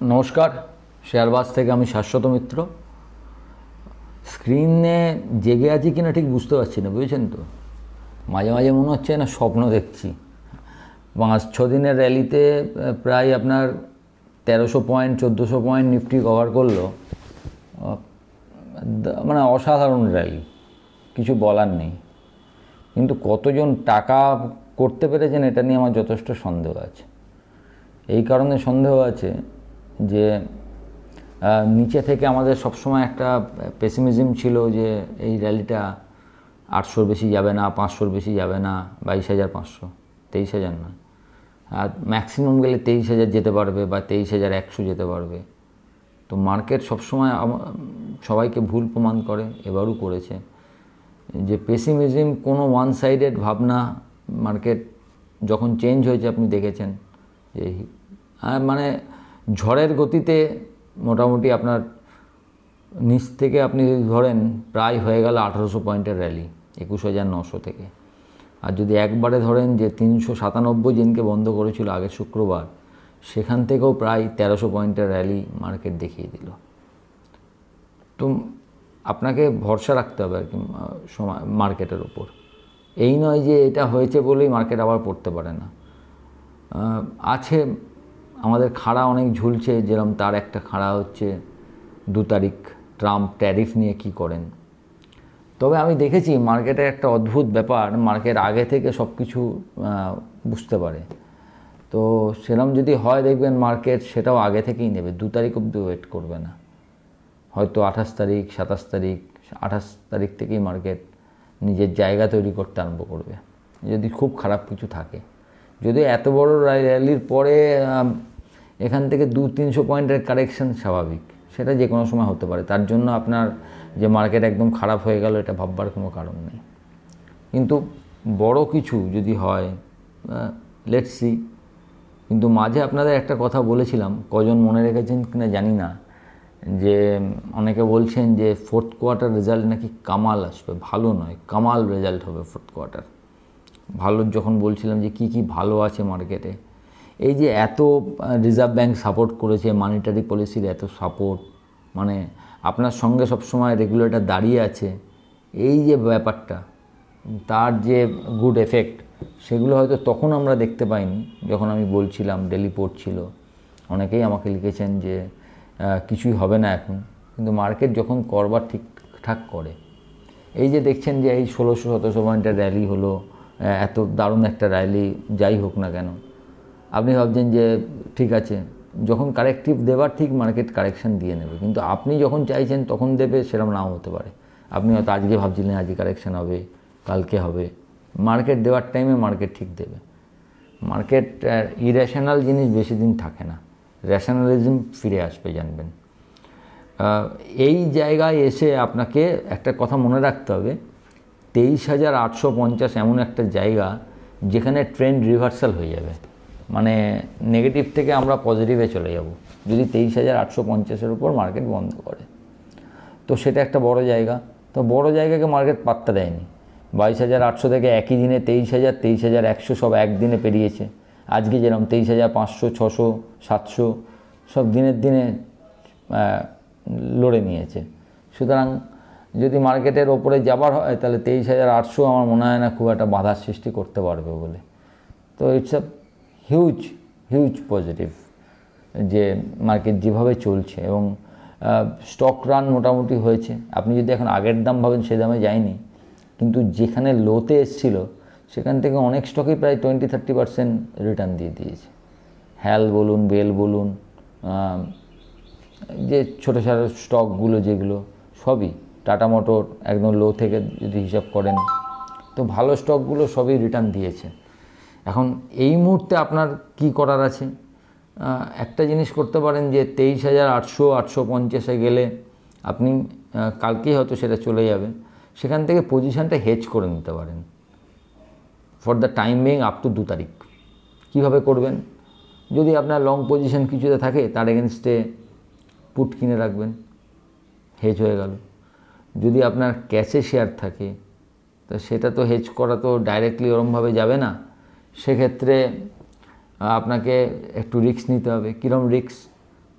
নমস্কার, শেয়ারবাজ থেকে আমি শাশ্বত মিত্র। স্ক্রিনে জেগে আছি কিনা ঠিক বুঝতে পারছি না, বুঝেছেন তো? মাঝে মাঝে মনে হচ্ছে না স্বপ্ন দেখছি। পাঁচ ছ দিনের র্যালিতে প্রায় আপনার তেরোশো পয়েন্ট, চোদ্দোশো পয়েন্ট নিফটি কভার করল। মানে অসাধারণ র্যালি, কিছু বলার নেই। কিন্তু কতজন টাকা করতে পেরেছেন এটা নিয়ে আমার যথেষ্ট সন্দেহ আছে। এই কারণে সন্দেহ আছে যে নিচে থেকে আমাদের সবসময় একটা পেসিমিজম ছিল যে, এই র্যালিটা আটশোর বেশি যাবে না, পাঁচশোর বেশি যাবে না, বাইশ হাজার পাঁচশো, তেইশ হাজার না আর ম্যাক্সিমাম গেলে তেইশ হাজার যেতে পারবে বা তেইশ হাজার একশো যেতে পারবে। তো মার্কেট সবসময় সবাইকে ভুল প্রমাণ করে, এবারও করেছে। যে পেসিমিজম কোনো ওয়ান সাইডেড ভাবনা মার্কেট যখন চেঞ্জ হয়েছে, আপনি দেখেছেন। যে মানে ঝড়ের গতিতে মোটামুটি আপনার নিচ থেকে আপনি যদি ধরেন, প্রায় হয়ে গেল আঠারোশো পয়েন্টের র্যালি, একুশ হাজার নশো থেকে। আর যদি একবারে ধরেন যে তিনশো সাতানব্বই দিনকে বন্ধ করেছিল আগের শুক্রবার, সেখান থেকেও প্রায় তেরোশো পয়েন্টের র্যালি মার্কেট দেখিয়ে দিল। তো আপনাকে ভরসা রাখতে হবে আর কি সময় মার্কেটের ওপর। এই নয় যে এটা হয়েছে বলেই মার্কেট আবার পড়তে পারে না। আছে আমাদের খাড়া অনেক ঝুলছে যেরকম তার একটা খাড়া হচ্ছে দু তারিখ, ট্রাম্প ট্যারিফ নিয়ে কি করেন। তবে আমি দেখেছি মার্কেটে একটা অদ্ভুত ব্যাপার, মার্কেট আগে থেকে সব কিছু বুঝতে পারে। তো সেরম যদি হয় দেখবেন মার্কেট সেটাও আগে থেকেই নেবে, দু তারিখ অব্দি ওয়েট করবে না। হয়তো আঠাশ তারিখ, সাতাশ তারিখ, আঠাশ তারিখ থেকেই মার্কেট নিজের জায়গা তৈরি করতে আরম্ভ করবে। যদি খুব খারাপ কিছু থাকে। যদি এত বড় র্যালির পরে এখান থেকে দু তিনশো পয়েন্টের কারেকশন স্বাভাবিক। সেটা যে কোনো সময় হতে পারে। তার জন্য আপনার যে মার্কেট একদম খারাপ হয়ে গেল, এটা ভাববার কোনো কারণ নেই। কিন্তু বড় কিছু যদি হয় লেটস সি কিন্তু মাঝে আপনাদের একটা কথা বলেছিলাম, কজন মনে রেখেছেন কিনা জানি না, যে অনেকে বলছেন যে ফোর্থ কোয়ার্টার রেজাল্ট নাকি কামাল আসবে। ভালো নয়, কামাল রেজাল্ট হবে ফোর্থ কোয়ার্টার ভালো যখন বলছিলাম যে কি কি ভালো আছে মার্কেটে এই যে এত রিজার্ভ ব্যাঙ্ক সাপোর্ট করেছে মানিটারি পলিসির এত সাপোর্ট মানে আপনার সঙ্গে সবসময় রেগুলেটর দাঁড়িয়ে আছে, এই যে ব্যাপারটা, তার যে গুড এফেক্ট সেগুলো হয়তো তখন আমরা দেখতে পাইনি, যখন আমি বলছিলাম ডেলি পড়ছিল অনেকেই আমাকে লিখেছেন যে কিছুই হবে না এখন, কিন্তু মার্কেট যখন করবার ঠিকঠাক করে, এই যে দেখছেন যে এই ষোলোশো, সতেরোশো পয়েন্টের র্যালি হলো এত দারুণ একটা র্যালি যাই হোক না কেন আপনি ভাবছেন যে ঠিক আছে, যখন কারেক্টিভ দেবার ঠিক মার্কেট কারেকশন দিয়ে নেবে, কিন্তু আপনি যখন চাইছেন তখন দেবে সেরকম নাও হতে পারে। আপনি হয়তো আজকে ভাবছিলেন আজকে কারেকশন হবে, কালকে হবে। মার্কেট দেওয়ার টাইমে মার্কেট ঠিক দেবে। মার্কেট ইরেশনাল জিনিস বেশি দিন থাকে না। রেশনালিজম ফিরে আসবে, জানবেন। এই জায়গায় এসে আপনাকে একটা কথা মনে রাখতে হবে, তেইশ হাজার আটশো পঞ্চাশ এমন একটা জায়গা যেখানে ট্রেন্ড রিভার্সাল হয়ে যাবে। মানে নেগেটিভ থেকে আমরা পজিটিভে চলে যাব। যদি তেইশ হাজার আটশো পঞ্চাশের উপর মার্কেট বন্ধ করে। তো সেটা একটা বড় জায়গা। তো বড় জায়গাকে মার্কেট পাত্তা দেয়নি। বাইশ হাজার আটশো থেকে একই দিনে তেইশ হাজার তেইশ হাজার একশো সব একদিনে পেরিয়েছে। আজকে যেরকম তেইশ হাজার পাঁচশো, ছশো, সাতশো সব দিনের দিনে লড়ে নিয়েছে। সুতরাং যদি মার্কেটের ওপরে যাবার হয়, তাহলে তেইশ হাজার আটশো আমার মনে হয় না খুব একটা বাধার সৃষ্টি করতে পারবে বলে। তো it's a huge huge positive যে মার্কেট যেভাবে চলছে এবং স্টক রান মোটামুটি হয়েছে। আপনি যদি এখন আগের দাম ভাবেন সে দামে যায়নি। কিন্তু যেখানে লোতে এসছিল, সেখান থেকে অনেক স্টকই প্রায় টোয়েন্টি থার্টি পার্সেন্ট রিটার্ন দিয়ে দিয়েছে। হ্যাল বলুন বেল বলুন যে ছোটো ছোটো স্টকগুলো যেগুলো, সবই টাটা মোটর একদম লো থেকে যদি হিসাব করেন, তো ভালো স্টকগুলো সবই রিটার্ন দিয়েছে। এখন এই মুহূর্তে আপনার কি করার আছে? একটা জিনিস করতে পারেন যে তেইশ হাজার আটশো আটশো পঞ্চাশে গেলে আপনি কালকেই হয়তো সেটা চলে যাবে। সেখান থেকে পজিশানটা হেজ করে নিতে পারেন। For the time being up to দু তারিখ। কীভাবে করবেন? যদি আপনার লং পজিশন কিছুতে থাকে, তার এগেনস্টে পুট কিনে রাখবেন। হেজ হয়ে গেল। যদি আপনার ক্যাশে শেয়ার থাকে, তা সেটা তো হেজ করা তো ডাইরেক্টলি ওরমভাবে যাবে না। সেক্ষেত্রে আপনাকে একটু রিস্ক নিতে হবে। কীরকম রিস্ক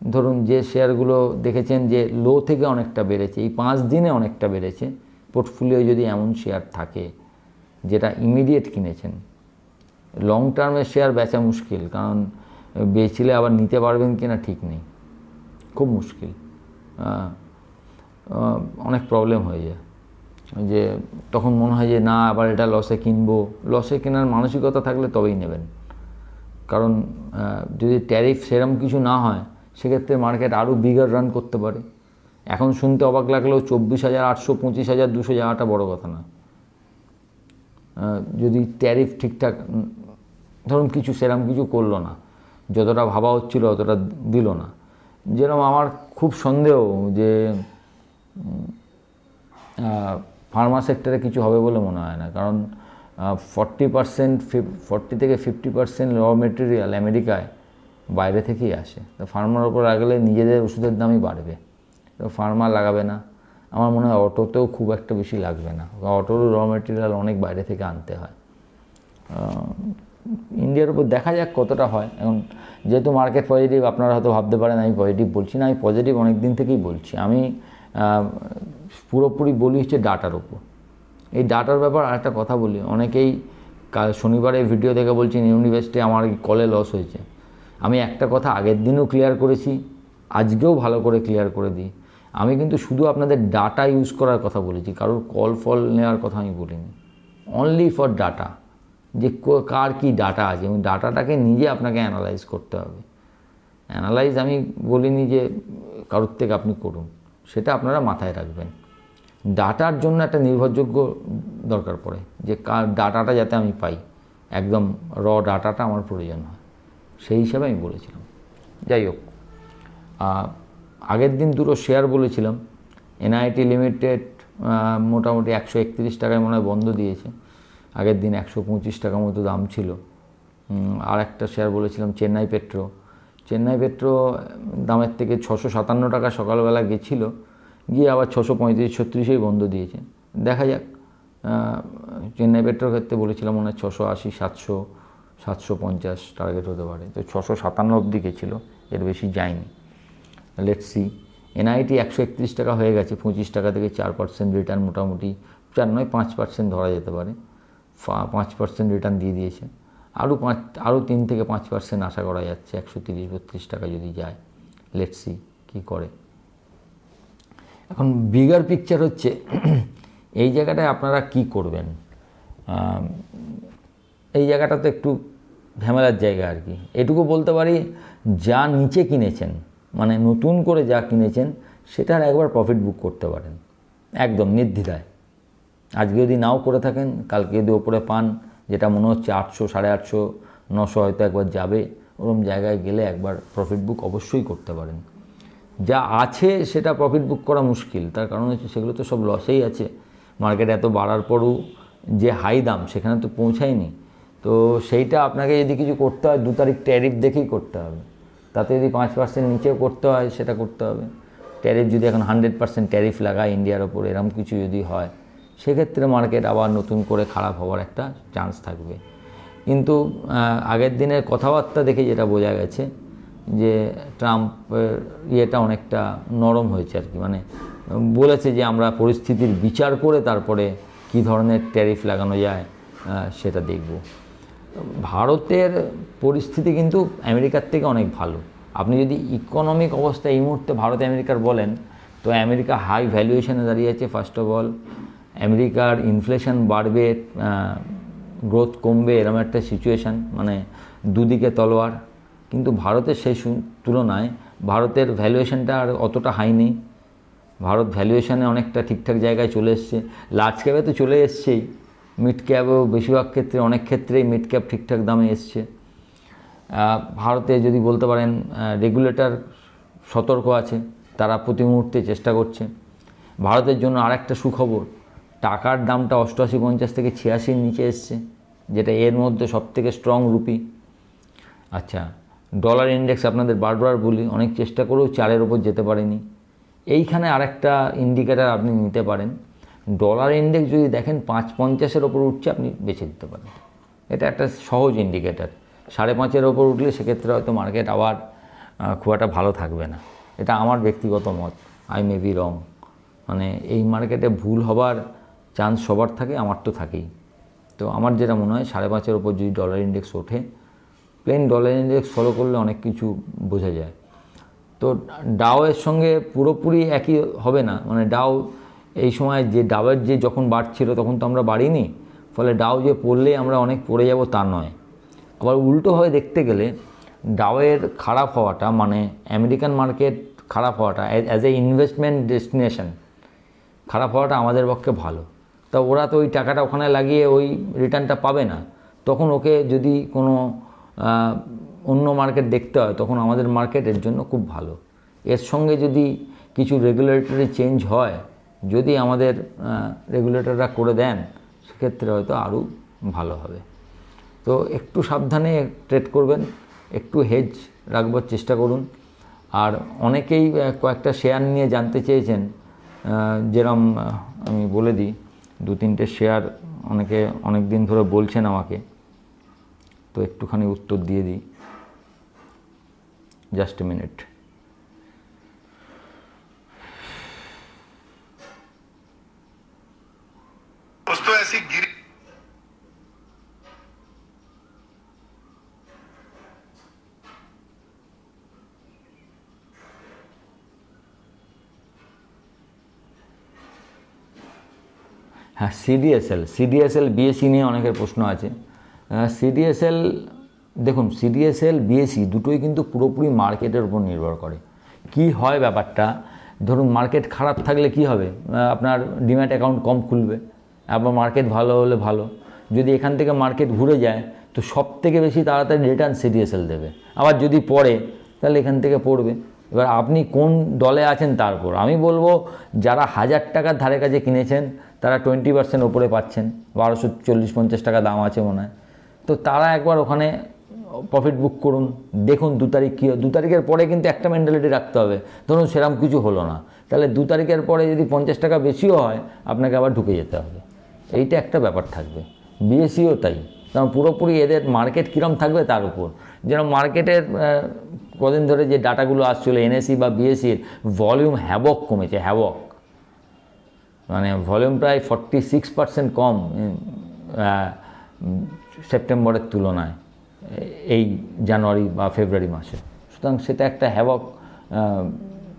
ধরুন যে শেয়ারগুলো দেখেছেন যে লো থেকে অনেকটা বেড়েছে, এই পাঁচ দিনে অনেকটা বেড়েছে। পোর্টফোলিও যদি এমন শেয়ার থাকে, যেটা ইমিডিয়েট কিনেছেন লং টার্মে শেয়ার বেচা মুশকিল, কারণ বেচলে আবার নিতে পারবেন কি না ঠিক নেই। খুব মুশকিল। অনেক প্রবলেম হয়ে যায়। যে তখন মনে হয় যে, না, আবার এটা লসে কিনবো। লসে কেনার মানসিকতা থাকলে তবেই নেবেন। কারণ যদি ট্যারিফ সেরম কিছু না হয়, সেক্ষেত্রে মার্কেট আরও বিগার রান করতে পারে। এখন শুনতে অবাক লাগলেও চব্বিশ হাজার, আটশো পঁচিশ হাজার, দুশো যাওয়াটা বড় কথা না যদি ট্যারিফ ঠিকঠাক, ধরুন কিছু সেরম কিছু করল না, যতটা ভাবা হচ্ছিল অতটা দিল না। যেরকম আমার খুব সন্দেহ যে ফার্মা সেক্টরে কিছু হবে বলে মনে হয় না। কারণ ফর্টি পার্সেন্ট ফর্টি থেকে ফিফটি পার্সেন্ট র মেটেরিয়াল আমেরিকায় বাইরে থেকেই আসে। তো ফার্মার ওপর লাগালে নিজেদের ওষুধের দামই বাড়বে। তো ফার্মা লাগাবে না। আমার মনে হয় অটোতেও খুব একটা বেশি লাগবে না। অটোরও র মেটেরিয়াল অনেক বাইরে থেকে আনতে হয়। ইন্ডিয়ার উপর দেখা যাক কতটা হয়। এখন যেহেতু মার্কেট পজিটিভ আপনারা হয়তো ভাবতে পারেন, আমি পজিটিভ বলছি না, আমি পজিটিভ অনেক দিন থেকেই বলছি। আমি পুরোপুরি বলি হচ্ছে ডাটার ওপর। এই ডাটার ব্যাপার আরেকটা কথা বলি, অনেকেই কাল শনিবারে ভিডিও দেখে বলছেন ইউনিভার্সিটি আমার কলে লস হয়েছে। আমি একটা কথা আগের দিনও ক্লিয়ার করেছি, আজকেও ভালো করে ক্লিয়ার করে দিই। আমি কিন্তু শুধু আপনাদের ডাটা ইউজ করার কথা বলেছি, কারোর কল ফল নেওয়ার কথা আমি বলিনি। অনলি ফর ডাটা যে কার কি ডাটা আছে, এবং ডাটাটাকে নিজে আপনাকে অ্যানালাইজ করতে হবে। অ্যানালাইজ আমি বলিনি যে কারোর থেকে আপনি করুন। সেটা আপনারা মাথায় রাখবেন। ডাটার জন্য একটা নির্ভরযোগ্য দরকার পড়ে যে কার ডাটাটা যাতে আমি পাই। একদম র ডাটাটা আমার প্রয়োজন হয়। সেই হিসাবে আমি বলেছিলাম। যাই হোক আগের দিন দুটো শেয়ার বলেছিলাম। এনআইটি লিমিটেড মোটামুটি একশো একত্রিশ টাকায় মনে হয় বন্ধ দিয়েছে। আগের দিন একশো পঁচিশ টাকা মতো দাম ছিল। আর একটা শেয়ার বলেছিলাম, চেন্নাই পেট্রো। চেন্নাই পেট্রো দামের থেকে ছশো সাতান্ন টাকা সকালবেলা গেছিল, গিয়ে আবার ছশো পঁয়ত্রিশ, ছত্রিশেই বন্ধ দিয়েছে। দেখা যাক চেন্নাই পেট্রোর ক্ষেত্রে বলেছিলাম মনে হয় ছশো আশি, সাতশো সাতশো পঞ্চাশ টার্গেট হতে পারে। তো ছশো সাতান্ন অবধি গেছিল, এর বেশি যায়নি। লেটসি এনআইটি একশো একত্রিশ টাকা হয়ে গেছে, পঁচিশ টাকা থেকে চার পার্সেন্ট রিটার্ন মোটামুটি, চার নয়, পাঁচ পার্সেন্ট ধরা যেতে পারে। পাঁচ পার্সেন্ট রিটার্ন দিয়ে দিয়েছে। আরও পাঁচ, আরও তিন থেকে পাঁচ পার্সেন্ট আশা করা যাচ্ছে, একশো তিরিশ, বত্রিশ টাকা যদি যায়। লেটসি কী করে। এখন বিগার পিকচার হচ্ছে, এই জায়গাটায় আপনারা কি করবেন? এই জায়গাটা তো একটু ঝামেলার জায়গা আর কি। এটুকু বলতে পারি, যা নিচে কিনেছেন মানে নতুন করে যা কিনেছেন, সেটার একবার প্রফিট বুক করতে পারেন। একদম নির্দ্বিধায়। আজকে যদি নাও করে থাকেন, কালকে যদি ওপরে পান যেটা মনে হচ্ছে আটশো, সাড়ে আটশো, নশো হয়তো একবার যাবে, ওরকম জায়গায় গেলে একবার প্রফিট বুক অবশ্যই করতে পারেন। যা আছে সেটা প্রফিট বুক করা মুশকিল, তার কারণ হচ্ছে সেগুলো তো সব লসেই আছে। মার্কেট এত বাড়ার পরও যে হাই দাম সেখানে তো পৌঁছায়নি। তো সেইটা আপনাকে যদি কিছু করতে হয়, দু তারিখ ট্যারিফ দেখেই করতে হবে। তাতে যদি পাঁচ পার্সেন্ট নিচেও করতে হয়, সেটা করতে হবে। ট্যারিফ যদি এখন হান্ড্রেড পার্সেন্ট ট্যারিফ লাগায় ইন্ডিয়ার ওপর, এরম কিছু যদি হয় সেক্ষেত্রে মার্কেট আবার নতুন করে খারাপ হওয়ার একটা চান্স থাকবে। কিন্তু আগের দিনের কথাবার্তা দেখে যেটা বোঝা গেছে যে, ট্রাম্পের ইয়েটা অনেকটা নরম হয়েছে আর কি। মানে বলেছে যে আমরা পরিস্থিতির বিচার করে তারপরে কী ধরনের ট্যারিফ লাগানো যায় সেটা দেখব। ভারতের পরিস্থিতি কিন্তু আমেরিকার থেকে অনেক ভালো। আপনি যদি ইকোনমিক অবস্থা এই মুহূর্তে ভারত আমেরিকার বলেন, তো আমেরিকা হাই ভ্যালুয়েশনে দাঁড়িয়ে আছে ফার্স্ট অফ অল আমেরিকার ইনফ্লেশন বাড়বে গ্রোথ কমবে এরকম একটা সিচুয়েশান মানে দুদিকে তলোয়ার। কিন্তু ভারতের সেই তুলনায় ভারতের ভ্যালুয়েশনটা আর অতটা হাই নেই। ভারত ভ্যালুয়েশনে অনেকটা ঠিকঠাক জায়গায় চলে এসছে। লার্জ ক্যাপে তো চলে এসছেই। মিড ক্যাপেও বেশিরভাগ ক্ষেত্রে, অনেক ক্ষেত্রেই মিড ক্যাপ ঠিকঠাক দামে এসছে। ভারতে যদি বলতে পারেন রেগুলেটর সতর্ক আছে, তারা প্রতি মুহূর্তে চেষ্টা করছে। ভারতের জন্য আর একটা সুখবর টাকার দামটা অষ্টআশি, পঞ্চাশ থেকে ছিয়াশির নিচে এসছে, যেটা এর মধ্যে সবথেকে স্ট্রং রুপি আচ্ছা ডলার ইন্ডেক্স আপনাদের বারবার বলি, অনেক চেষ্টা করেও চারের ওপর যেতে পারেনি। এইখানে আরেকটা ইন্ডিকেটার আপনি নিতে পারেন। ডলার ইন্ডেক্স যদি দেখেন, পাঁচ পঞ্চাশের ওপর উঠছে, আপনি বেছে দিতে পারেন। এটা একটা সহজ ইন্ডিকেটার সাড়ে পাঁচের ওপর উঠলে সেক্ষেত্রে হয়তো মার্কেট আবার খুব একটা ভালো থাকবে না। এটা আমার ব্যক্তিগত মত আই মে বি রং মানে এই মার্কেটে ভুল হবার চান্স সবার থাকে, আমার তো থাকেই। তো আমার যেটা মনে হয়, সাড়ে পাঁচের ওপর যদি ডলার ইন্ডেক্স ওঠে প্লেন ডলার ইন্ডেক্স ফলো করলে অনেক কিছু বোঝা যায়। তো ডাওয়ের সঙ্গে পুরোপুরি একই হবে না। মানে ডাও এই সময় যে ডাওয়ের যে যখন বাড়ছিল, তখন তো আমরা বাড়িনি। ফলে ডাও যে পড়লেই আমরা অনেক পড়ে যাব তা নয়। আবার উল্টোভাবে দেখতে গেলে ডাওয়ের খারাপ হওয়াটা মানে আমেরিকান মার্কেট খারাপ হওয়াটা অ্যাজ এ ইনভেস্টমেন্ট ডেস্টিনেশন খারাপ হওয়াটা আমাদের পক্ষে ভালো। তা ওরা তো ওই টাকাটা ওখানে লাগিয়ে ওই রিটার্নটা পাবে না। তখন ওকে যদি কোনো অন্য মার্কেট দেখতে হয়, তখন আমাদের মার্কেট এর জন্য খুব ভালো। এর সঙ্গে যদি কিছু রেগুলেটরি চেঞ্জ হয়, যদি আমাদের রেগুলেটররা করে দেন, সেক্ষেত্রে হয়তো আরও ভালো হবে। তো একটু সাবধানে ট্রেড করবেন, একটু হেজ রাখবার চেষ্টা করুন। আর অনেকেই কয়েকটা শেয়ার নিয়ে জানতে চেয়েছেন যেরম আমি বলে দিই দু তিনটে শেয়ার অনেকে অনেক দিন ধরে বলছেন আমাকে। তো একটুখানি উত্তর দিয়ে দিই। জাস্ট এ মিনিট হ্যাঁ সিডিএসএল সিডিএসএল বিএসসি নিয়ে অনেকের প্রশ্ন আছে। সিডিএসএল দেখুন সিডিএসএল বিএসসি দুটোই কিন্তু পুরোপুরি মার্কেটের উপর নির্ভর করে। কি হয় ব্যাপারটা? ধরুন, মার্কেট খারাপ থাকলে কি হবে? আপনার ডিম্যাট অ্যাকাউন্ট কম খুলবে আবার মার্কেট ভালো হলে ভালো। যদি এখান থেকে মার্কেট ঘুরে যায়, তো সব থেকে বেশি তাড়াতাড়ি রিটার্ন সিডিএসএল দেবে। আবার যদি পড়ে, তাহলে এখান থেকে পড়বে। এবার আপনি কোন দলে আছেন তারপর আমি বলব, যারা হাজার টাকার ধারে কাছে কিনেছেন তারা টোয়েন্টি পার্সেন্ট ওপরে পাচ্ছেন। বারোশো চল্লিশ পঞ্চাশ টাকা দাম আছে মনে হয়। তো তারা একবার ওখানে প্রফিট বুক করুন, দেখুন দু তারিখ কী। দু তারিখের পরে কিন্তু একটা মেন্টালিটি রাখতে হবে। ধরুন সেরকম কিছু হলো না। তাহলে দু তারিখের পরে যদি পঞ্চাশ টাকা বেশিও হয়, আপনাকে আবার ঢুকে যেতে হবে। এইটা একটা ব্যাপার থাকবে। বিএসিও তাই। কারণ পুরোপুরি এদের মার্কেট কীরম থাকবে তার উপর। যেন মার্কেটের কদিন ধরে যে ডাটাগুলো আসছিল এনএসি বা বিএসির ভলিউম হ্যাবক কমেছে হ্যাবক মানে ভলিউম প্রায় ফর্টি সিক্স পার্সেন্ট কম সেপ্টেম্বরের তুলনায়, এই জানুয়ারি বা ফেব্রুয়ারি মাসে। সুতরাং সেটা একটা হ্যাবক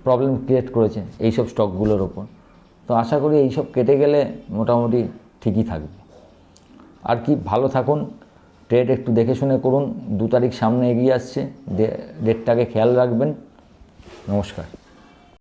প্রবলেম ক্রিয়েট করেছে এইসব স্টকগুলোর ওপর। তো আশা করি এইসব কেটে গেলে মোটামুটি ঠিকই থাকবে। আর কি, ভালো থাকুন ট্রেড একটু দেখে শুনে করুন, দু তারিখ সামনে এগিয়ে আসছে ডেটটাকে খেয়াল রাখবেন। নমস্কার।